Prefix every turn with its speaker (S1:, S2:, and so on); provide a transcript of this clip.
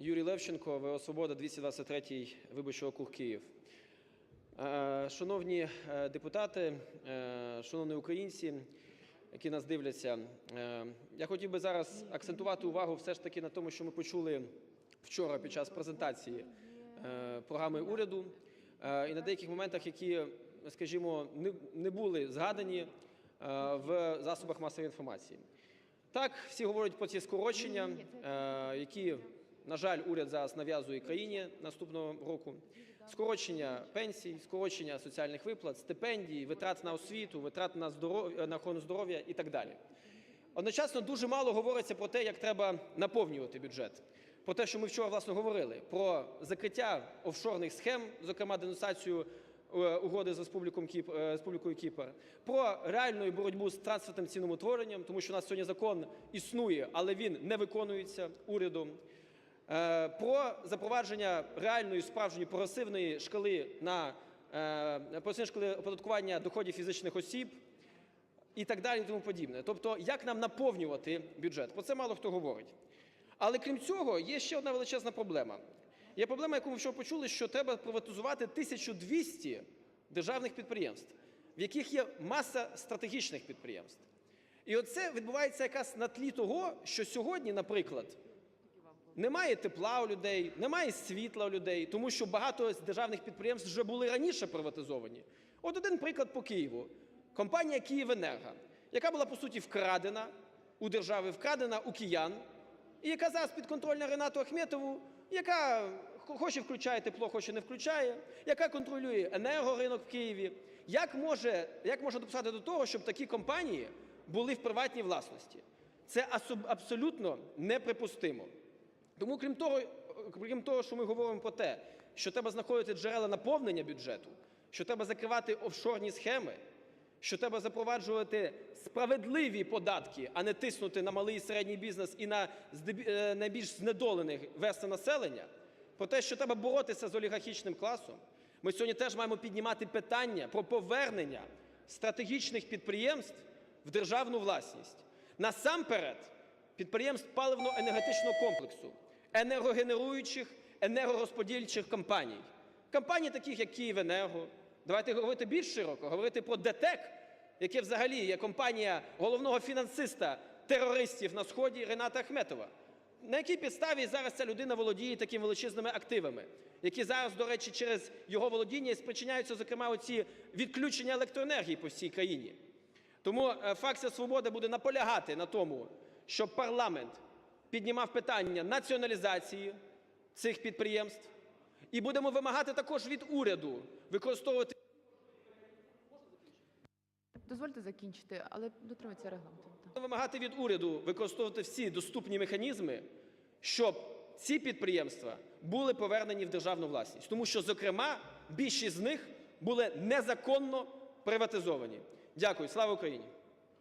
S1: Юрій Левченко, ВО «Свобода», 223 виборчий округ Київ. Е, Шановні е, депутати, е, шановні українці, які нас дивляться, я хотів би зараз акцентувати увагу все ж таки на тому, що ми почули вчора під час презентації програми уряду, і на деяких моментах, які, скажімо, не- були згадані в засобах масової інформації. Так, всі говорять про ці скорочення, які, на жаль, уряд зараз нав'язує країні наступного року. Скорочення пенсій, скорочення соціальних виплат, стипендій, витрат на освіту, витрат на здоров'я, на охорону здоров'я і так далі. Одночасно дуже мало говориться про те, як треба наповнювати бюджет. Про те, що ми вчора власне говорили, про закриття офшорних схем, зокрема денонсацію е, угоди з е, Республікою Кіпр, про реальну боротьбу з трансфертним ціноутворенням, тому що у нас сьогодні закон існує, але він не виконується урядом. Е, Про запровадження реальної справжньої прогресивної шкали на е, прогресивної шкали оподаткування доходів фізичних осіб і так далі, і тому подібне. Тобто, як нам наповнювати бюджет? Про це мало хто говорить. Але крім цього, є ще одна величезна проблема. Є проблема, яку ми вчора почули, що треба приватизувати 1200 державних підприємств, в яких є маса стратегічних підприємств. І оце відбувається якраз на тлі того, що сьогодні, наприклад, немає тепла у людей, немає світла у людей, тому що багато з державних підприємств вже були раніше приватизовані. От один приклад по Києву. Компанія «Київенерго», яка була, по суті, вкрадена у держави, вкрадена у киян, і яка зараз підконтрольна Ренату Ахметову, яка хоче включає тепло, хоче не включає, яка контролює енергоринок в Києві. Як може, як може допускати до того, щоб такі компанії були в приватній власності? Це абсолютно неприпустимо. Тому, крім того, крім того, що ми говоримо про те, що треба знаходити джерела наповнення бюджету, що треба закривати офшорні схеми, що треба запроваджувати справедливі податки, а не тиснути на малий і середній бізнес і на е, найбільш знедолених верств населення, про те, що треба боротися з олігархічним класом. Ми сьогодні теж маємо піднімати питання про повернення стратегічних підприємств в державну власність. Насамперед, підприємств паливно-енергетичного комплексу, енергогенеруючих, енергорозподільчих компаній. Компаній таких, як «Київенерго». Давайте говорити більш широко, говорити про ДТЕК, яке взагалі є компанія головного фінансиста терористів на Сході Рената Ахметова. На якій підставі зараз ця людина володіє такими величезними активами, які зараз, до речі, через його володіння спричиняються, зокрема, оці відключення електроенергії по всій країні. Тому е, фракція «Свобода» буде наполягати на тому, щоб парламент піднімав питання націоналізації цих підприємств, і будемо вимагати також від уряду використовувати
S2: Дозвольте закінчити, але дотримуйтеся регламенту.
S1: Вимагати від уряду використовувати всі доступні механізми, щоб ці підприємства були повернені в державну власність. Тому що, зокрема, більшість з них були незаконно приватизовані. Дякую. Слава Україні!